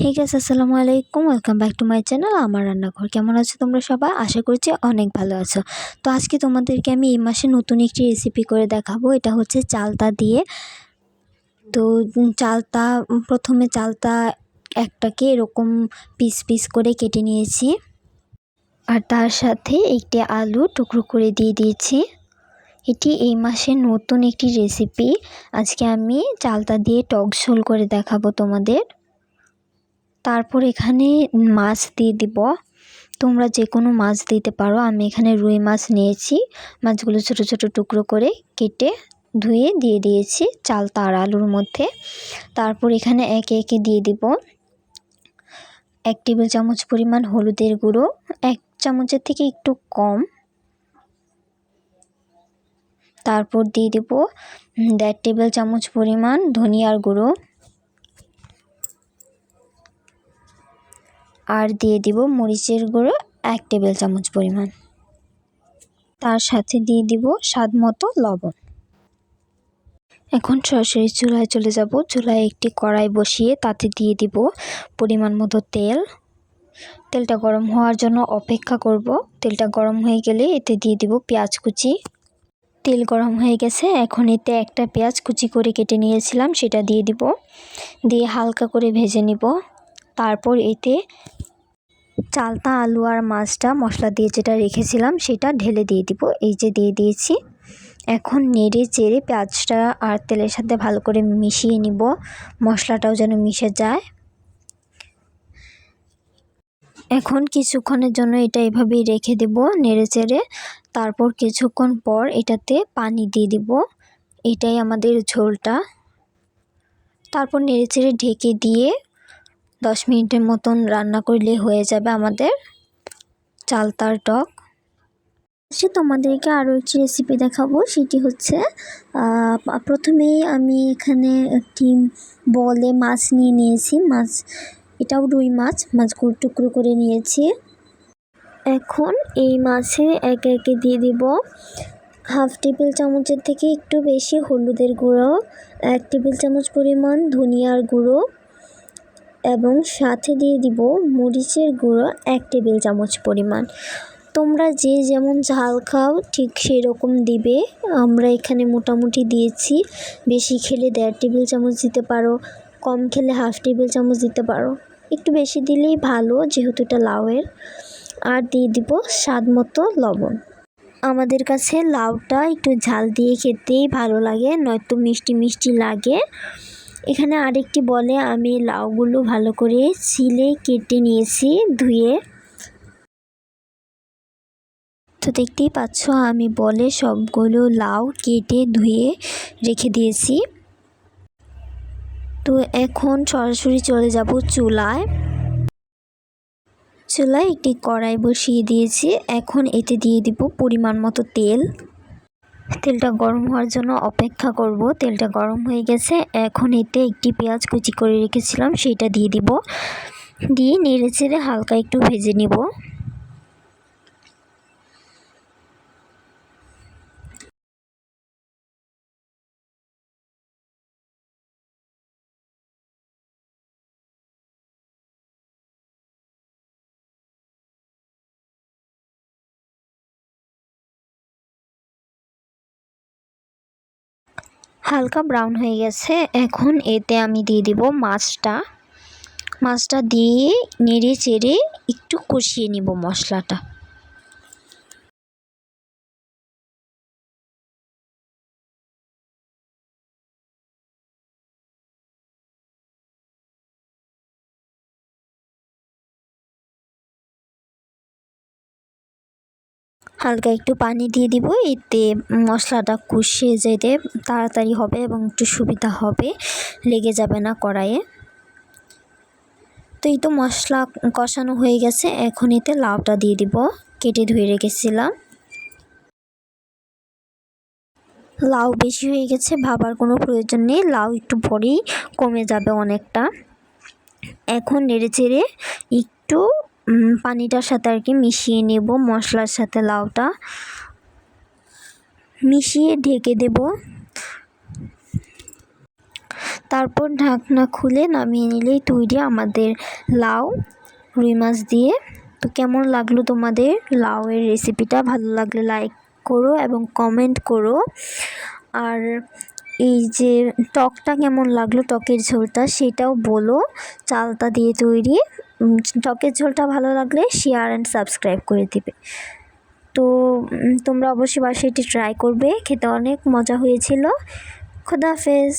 হে guys আসসালামু আলাইকুম welcome back to my channel আমার রান্নাঘর কেমন আছো তোমরা সবাই? আশা করছি অনেক ভালো আছো। তো আজকে তোমাদেরকে আমি এই মাসে নতুন একটি রেসিপি করে দেখাবো। এটা হচ্ছে চালতা দিয়ে। তো চালতা, প্রথমে চালতা একটাকে এরকম পিস পিস করে কেটে নিয়েছি। আর তার সাথে একটি আলু টুকরো করে দিয়ে দিয়েছি। এটি এই মাসের নতুন একটি রেসিপি আজকে আমি চালতা দিয়ে টক ঝোল করে দেখাবো তোমাদের। তারপর এখানে মাছ দিয়ে দিব। তোমরা যে কোনো মাছ দিতে পারো। আমি এখানে রুই মাছ নিয়েছি। মাছগুলো ছোট ছোট টুকরো করে কেটে ধুয়ে দিয়ে দিয়েছি চাল তার আলুর মধ্যে। তারপর এখানে একে একে দিয়ে দিব। এক টেবিল চামচ পরিমাণ হলুদের গুঁড়ো। এক চামচের থেকে একটু কম। তারপর দিয়ে দেব দেড় টেবিল চামচ পরিমাণ ধনিয়ার গুঁড়ো। আর দিয়ে দিব মরিচের গুঁড়ো এক টেবিল চামচ পরিমাণ। তার সাথে দিয়ে দিব স্বাদ মতো লবণ। এখন সরাসরি চুলায় চলে যাব। চুলায় একটি কড়াই বসিয়ে তাতে দিয়ে দিব পরিমাণ মতো তেল। তেলটা গরম হওয়ার জন্য অপেক্ষা করব। তেলটা গরম হয়ে গেলে এতে দিয়ে দিব পেঁয়াজ কুচি। তেল গরম হয়ে গেছে। এখন এতে একটা পেঁয়াজ কুচি করে কেটে নিয়েছিলাম, সেটা দিয়ে দিব। দিয়ে হালকা করে ভেজে নিব। তারপর এতে চালতা আলু আর মাছটা মশলা দিয়ে যেটা রেখেছিলাম সেটা ঢেলে দিয়ে দিব। এই যে দিয়ে দিয়েছি। এখন নেড়ে চেড়ে পেঁয়াজটা আর তেলের সাথে ভালো করে মিশিয়ে নিব। মশলাটাও যেন মিশে যায়। এখন কিছুক্ষণের জন্য এটা এভাবেই রেখে দেব নেড়ে চেড়ে। তারপর কিছুক্ষণ পর এটাতে পানি দিয়ে দিব। এটাই আমাদের ঝোলটা। তারপর নেড়ে চেড়ে ঢেকে দিয়ে দশ মিনিটের মতন রান্না করলে হয়ে যাবে আমাদের চালতার টক। সে তোমাদেরকে আরও একটি রেসিপি দেখাবো, সেটি হচ্ছে প্রথমেই আমি এখানে একটি বলে মাছ নিয়ে নিয়েছি। মাছ, এটাও রুই মাছ, মাছগুলো টুকরো করে নিয়েছি। এখন এই মাছে একে একে দিয়ে দিব হাফ টেবিল চামচের থেকে একটু বেশি হলুদের গুঁড়ো, এক টেবিল চামচ পরিমাণ ধনিয়ার গুঁড়ো এবং সাথে দিয়ে দিব মরিচের গুঁড়ো এক টেবিল চামচ পরিমাণ। তোমরা যে যেমন ঝাল খাও, ঠিক সেরকম দিবে। আমরা এখানে মোটামুটি দিয়েছি। বেশি খেলে দেড় টেবিল চামচ দিতে পারো, কম খেলে হাফ টেবিল চামচ দিতে পারো। একটু বেশি দিলেই ভালো, যেহেতু এটা লাউয়ের। আর দিয়ে দিব স্বাদ মতো লবণ। আমাদের কাছে লাউটা একটু ঝাল দিয়ে খেতেই ভালো লাগে, নয়তো মিষ্টি মিষ্টি লাগে। এখানে আরেকটি বলে, আমি লাউগুলো ভালো করে ছিলে, কেটে নিয়েছি, ধুয়ে। তো দেখতেই পাচ্ছ, আমি বলে সবগুলো লাউ কেটে ধুয়ে রেখে দিয়েছি। তো এখন সরাসরি চলে যাব চুলায়। চুলায় একটি কড়াই বসিয়ে দিয়েছি। এখন এতে দিয়ে দিব পরিমাণ মতো তেল। তেলটা গরম হওয়ার জন্য অপেক্ষা করব। তেলটা গরম হয়ে গেছে। এখন এতে একটি পেঁয়াজ কুচি করে রেখেছিলাম, সেইটা দিয়ে দিব। দিয়ে নেড়ে চেড়ে হালকা একটু ভেজে নিব। হালকা ব্রাউন হয়ে গেছে। এখন এতে আমি দিয়ে দিব মাছটা। মাছটা দিয়ে নেড়ে চেড়ে একটু কষিয়ে নিব মশলাটা। হালকা একটু পানি দিয়ে দিব, এতে মশলাটা কষিয়ে যেতে তাড়াতাড়ি হবে এবং একটু সুবিধা হবে, লেগে যাবে না কড়াইয়ে। তো এই তো মশলা কষানো হয়ে গেছে, এখন এতে লাউটা দিয়ে দিব, কেটে ধুয়ে রেখেছিলাম। লাউ বেশি হয়ে গেছে, ভাবার কোনো প্রয়োজন নেই, লাউ একটু পরেই কমে যাবে অনেকটা। এখন নেড়ে চেড়ে একটু পানিটার সাথে আর কি মিশিয়ে নেব, মশলার সাথে লাউটা। মিশিয়ে ঢেকে দেব। তারপর ঢাকনা খুলে নামিয়ে নিলেই তৈরি আমাদের লাউ, রুই মাছ দিয়ে। তো কেমন লাগল তোমাদের লাউয়ের রেসিপিটা ভালো লাগলে লাইক করো এবং কমেন্ট করো। আর এই যে টকটা কেমন লাগল, টকের ঝোলটা সেটাও বলো। চালতা দিয়ে তৈরি। টকের ঝোলটা ভালো লাগলে শেয়ার অ্যান্ড সাবস্ক্রাইব করে দিবে। তো তোমরা অবশ্যই বাসায় এটি ট্রাই করবে, খেতে অনেক মজা হয়েছিল। খুদাহাফেজ